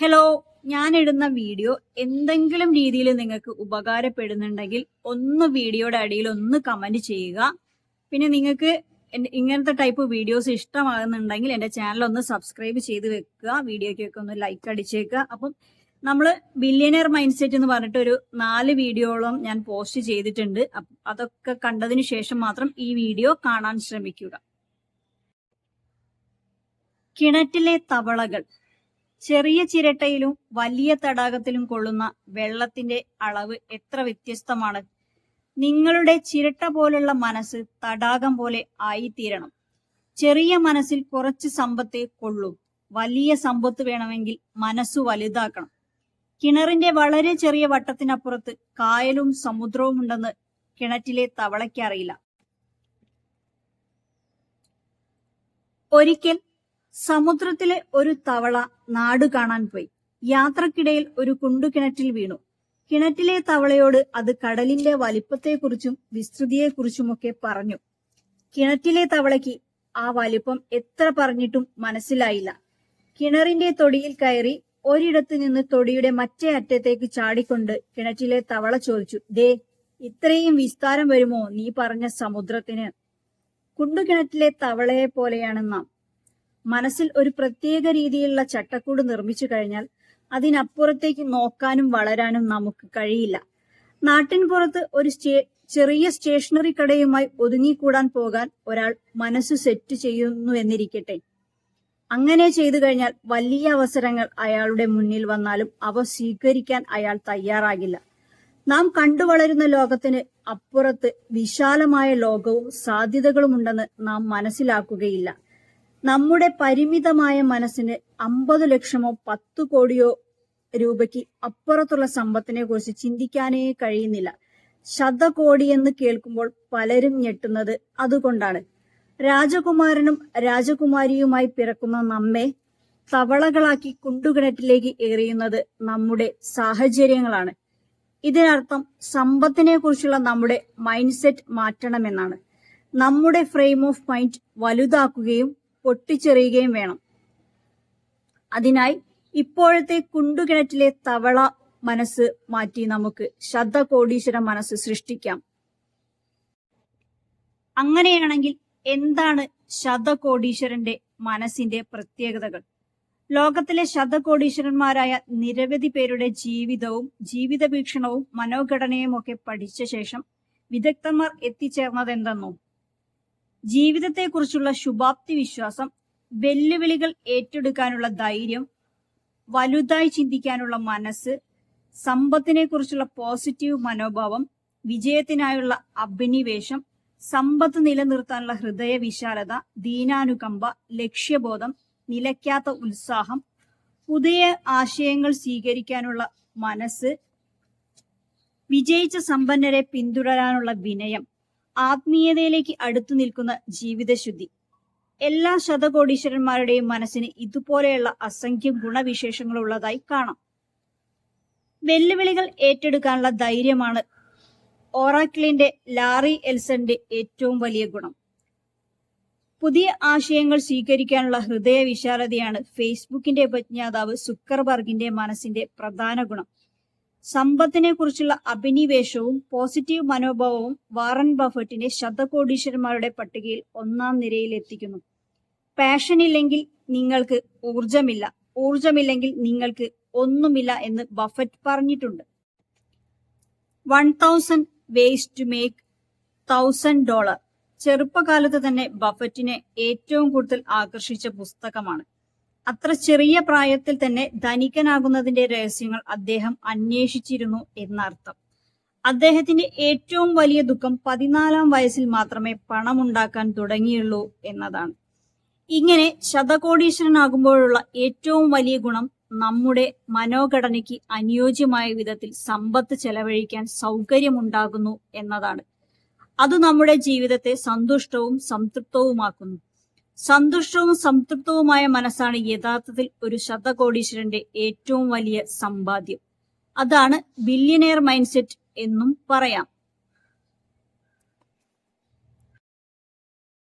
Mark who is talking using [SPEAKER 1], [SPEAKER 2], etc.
[SPEAKER 1] Hello ഞാൻ ഇടുന്ന video എന്തെങ്കിലും രീതിയിൽ നിങ്ങൾക്ക് ഉപകാരപ്പെടുന്നുണ്ടെങ്കിൽ ഒന്ന് വീഡിയോയുടെ അടിയിൽ ഒന്ന് കമന്റ് ചെയ്യുക. പിന്നെ നിങ്ങൾക്ക് ഇങ്ങനത്തെ ടൈപ്പ് വീഡിയോസ് ഇഷ്ടമാകുന്നുണ്ടെങ്കിൽ എന്റെ ചാനൽ ഒന്ന് സബ്സ്ക്രൈബ് ചെയ്ത് വെക്കുക. വീഡിയോയ്ക്കൊക്കെ ഒന്ന് ലൈക്ക് അടിച്ചേക്കുക അപ്പം നമ്മൾ ബില്യണിയർ മൈൻഡ് സെറ്റ് എന്ന് പറഞ്ഞിട്ട് ഒരു നാല് വീഡിയോളം ഞാൻ പോസ്റ്റ് ചെയ്തിട്ടുണ്ട്. അതൊക്കെ കണ്ടതിന് ശേഷം മാത്രം ഈ വീഡിയോ കാണാൻ ശ്രമിക്കുക. കിണറ്റിലെ തവളകൾ. ചെറിയ ചിരട്ടയിലും വലിയ തടാകത്തിലും കൊള്ളുന്ന വെള്ളത്തിന്റെ അളവ് എത്ര വ്യത്യസ്തമാണ്. നിങ്ങളുടെ ചിരട്ട പോലുള്ള മനസ്സ് തടാകം പോലെ ആയിത്തീരണം. ചെറിയ മനസ്സിൽ കുറച്ച് സമ്പത്ത് കൊള്ളൂ. വലിയ സമ്പത്ത് വേണമെങ്കിൽ മനസ്സു വലുതാക്കണം. കിണറിന്റെ വളരെ ചെറിയ വട്ടത്തിനപ്പുറത്ത് കായലും സമുദ്രവും ഉണ്ടെന്ന് കിണറ്റിലെ തവളയ്ക്കറിയില്ല ഒരിക്കൽ സമുദ്രത്തിലെ ഒരു തവള നാട് കാണാൻ പോയി. യാത്രക്കിടയിൽ ഒരു കുണ്ടുകിണറ്റിൽ വീണു. കിണറ്റിലെ തവളയോട് അത് കടലിന്റെ വലിപ്പത്തെക്കുറിച്ചും വിസ്തൃതിയെക്കുറിച്ചുമൊക്കെ പറഞ്ഞു. കിണറ്റിലെ തവളയ്ക്ക് ആ വലിപ്പം എത്ര പറഞ്ഞിട്ടും മനസ്സിലായില്ല. കിണറിന്റെ തൊടിയിൽ കയറി ഒരിടത്ത് നിന്ന് തൊടിയുടെ മറ്റേ അറ്റത്തേക്ക് ചാടിക്കൊണ്ട് കിണറ്റിലെ തവള ചോദിച്ചു ദേ ഇത്രയും വിസ്താരം വരുമോ നീ പറഞ്ഞ സമുദ്രത്തിന്? കുണ്ടുകിണറ്റിലെ തവളയെ പോലെയാണ് നാം. മനസ്സിൽ ഒരു പ്രത്യേക രീതിയിലുള്ള ചട്ടക്കൂട് നിർമ്മിച്ചു കഴിഞ്ഞാൽ അതിനപ്പുറത്തേക്ക് നോക്കാനും വളരാനും നമുക്ക് കഴിയില്ല. നാട്ടിൻ പുറത്ത് ഒരു ചെറിയ സ്റ്റേഷനറി കടയുമായി ഒതുങ്ങിക്കൂടാൻ പോകാൻ ഒരാൾ മനസ്സ് സെറ്റ് ചെയ്യുന്നു എന്നിരിക്കട്ടെ. അങ്ങനെ ചെയ്തു കഴിഞ്ഞാൽ വലിയ അവസരങ്ങൾ അയാളുടെ മുന്നിൽ വന്നാലും അവ സ്വീകരിക്കാൻ അയാൾ തയ്യാറാകില്ല. നാം കണ്ടുവളരുന്ന ലോകത്തിന് അപ്പുറത്ത് വിശാലമായ ലോകവും സാധ്യതകളും ഉണ്ടെന്ന് നാം മനസ്സിലാക്കുകയില്ല. നമ്മുടെ പരിമിതമായ മനസ്സിന് അമ്പത് ലക്ഷമോ പത്ത് കോടിയോ രൂപയ്ക്ക് അപ്പുറത്തുള്ള സമ്പത്തിനെ കുറിച്ച് ചിന്തിക്കാനേ കഴിയുന്നില്ല. ശതകോടി എന്ന് കേൾക്കുമ്പോൾ പലരും ഞെട്ടുന്നത് അതുകൊണ്ടാണ്. രാജകുമാരനും രാജകുമാരിയുമായി പിറക്കുന്ന നമ്മെ തവളകളാക്കി കുണ്ടുകിണറ്റിലേക്ക് എറിയുന്നത് നമ്മുടെ സാഹചര്യങ്ങളാണ്. ഇതിനർത്ഥം സമ്പത്തിനെ കുറിച്ചുള്ള നമ്മുടെ മൈൻഡ് സെറ്റ് മാറ്റണമെന്നാണ്. നമ്മുടെ ഫ്രെയിം ഓഫ് മൈൻഡ് വലുതാക്കുകയും പൊട്ടിച്ചെറിയുകയും വേണം. അതിനായി ഇപ്പോഴത്തെ കുണ്ടുകിണറ്റിലെ തവള മനസ്സ് മാറ്റി നമുക്ക് ശതകോടീശ്വര മനസ്സ് സൃഷ്ടിക്കാം. അങ്ങനെയാണെങ്കിൽ എന്താണ് ശതകോടീശ്വരന്റെ മനസ്സിന്റെ പ്രത്യേകതകൾ? ലോകത്തിലെ ശതകോടീശ്വരന്മാരായ നിരവധി പേരുടെ ജീവിതവും ജീവിത വീക്ഷണവും മനോഘടനയും ഒക്കെ പഠിച്ച ശേഷം വിദഗ്ധന്മാർ എത്തിച്ചേർന്നതെന്തെന്നോ? ജീവിതത്തെക്കുറിച്ചുള്ള ശുഭാപ്തി വിശ്വാസം വെല്ലുവിളികൾ ഏറ്റെടുക്കാനുള്ള ധൈര്യം വലുതായി ചിന്തിക്കാനുള്ള മനസ്സ് സമ്പത്തിനെ കുറിച്ചുള്ള പോസിറ്റീവ് മനോഭാവം വിജയത്തിനായുള്ള അഭിനിവേശം സമ്പത്ത് നിലനിർത്താനുള്ള ഹൃദയ വിശാലത ദീനാനുകമ്പ ലക്ഷ്യബോധം നിലയ്ക്കാത്ത ഉത്സാഹം പുതിയ ആശയങ്ങൾ സ്വീകരിക്കാനുള്ള മനസ്സ് വിജയിച്ച സമ്പന്നരെ പിന്തുടരാനുള്ള വിനയം ആത്മീയതയിലേക്ക് അടുത്തു നിൽക്കുന്ന ജീവിതശുദ്ധി. എല്ലാ ശതകോടീശ്വരന്മാരുടെയും മനസ്സിന് ഇതുപോലെയുള്ള അസംഖ്യം ഗുണവിശേഷങ്ങളുള്ളതായി കാണാം. വെല്ലുവിളികൾ ഏറ്റെടുക്കാനുള്ള ധൈര്യമാണ് ഓറാക്കിളിന്റെ ലാറി എൽസന്റെ ഏറ്റവും വലിയ ഗുണം. പുതിയ ആശയങ്ങൾ സ്വീകരിക്കാനുള്ള ഹൃദയ വിശാലതയാണ് ഫേസ്ബുക്കിന്റെ ഉപജ്ഞാതാവ് സുക്കർബർഗിന്റെ മനസ്സിന്റെ പ്രധാന ഗുണം. സമ്പത്തിനെ കുറിച്ചുള്ള അഭിനിവേശവും പോസിറ്റീവ് മനോഭാവവും വാറൻ ബഫറ്റിനെ ശതകോടീശ്വരന്മാരുടെ പട്ടികയിൽ ഒന്നാം നിരയിൽ എത്തിക്കുന്നു. പാഷൻ ഇല്ലെങ്കിൽ നിങ്ങൾക്ക് ഊർജമില്ല ഊർജമില്ലെങ്കിൽ നിങ്ങൾക്ക് ഒന്നുമില്ല എന്ന് ബഫറ്റ് പറഞ്ഞിട്ടുണ്ട്. One thousand ways to make thousand dollar. ചെറുപ്പകാലത്ത് തന്നെ ബഫറ്റിനെ ഏറ്റവും കൂടുതൽ ആകർഷിച്ച പുസ്തകമാണ്. അത്ര ചെറിയ പ്രായത്തിൽ തന്നെ ധനികനാകുന്നതിന്റെ രഹസ്യങ്ങൾ അദ്ദേഹം അന്വേഷിച്ചിരുന്നു എന്നർത്ഥം. അദ്ദേഹത്തിന്റെ ഏറ്റവും വലിയ ദുഃഖം പതിനാലാം വയസ്സിൽ മാത്രമേ പണമുണ്ടാക്കാൻ തുടങ്ങിയുള്ളൂ എന്നതാണ്. ഇങ്ങനെ ശതകോടീശ്വരനാകുമ്പോഴുള്ള ഏറ്റവും വലിയ ഗുണം നമ്മുടെ മനോഘടനയ്ക്ക് അനുയോജ്യമായ വിധത്തിൽ സമ്പത്ത് ചെലവഴിക്കാൻ സൗകര്യമുണ്ടാകുന്നു എന്നതാണ്. അത് നമ്മുടെ ജീവിതത്തെ സന്തുഷ്ടവും സംതൃപ്തവുമാക്കുന്നു. സന്തുഷ്ടവും സംതൃപ്തവുമായ മനസ്സാണ് യഥാർത്ഥത്തിൽ ഒരു ശതകോടീശ്വരന്റെ ഏറ്റവും വലിയ സമ്പാദ്യം. അതാണ് ബില്യനെയർ മൈൻഡ് സെറ്റ് എന്നും പറയാം.